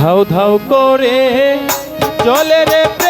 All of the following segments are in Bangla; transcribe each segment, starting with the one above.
ধাও ধাও করে চলে রে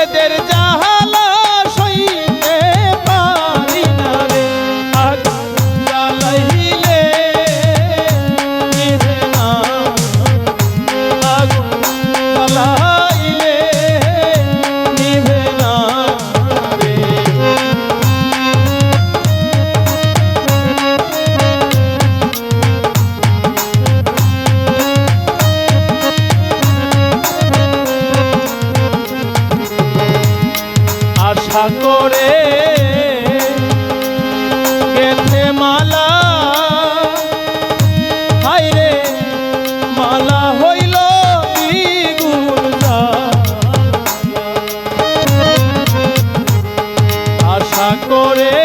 মেয়েদের করে। গেথে মালা? হাইরে মালা হইল আশা করে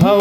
ধাও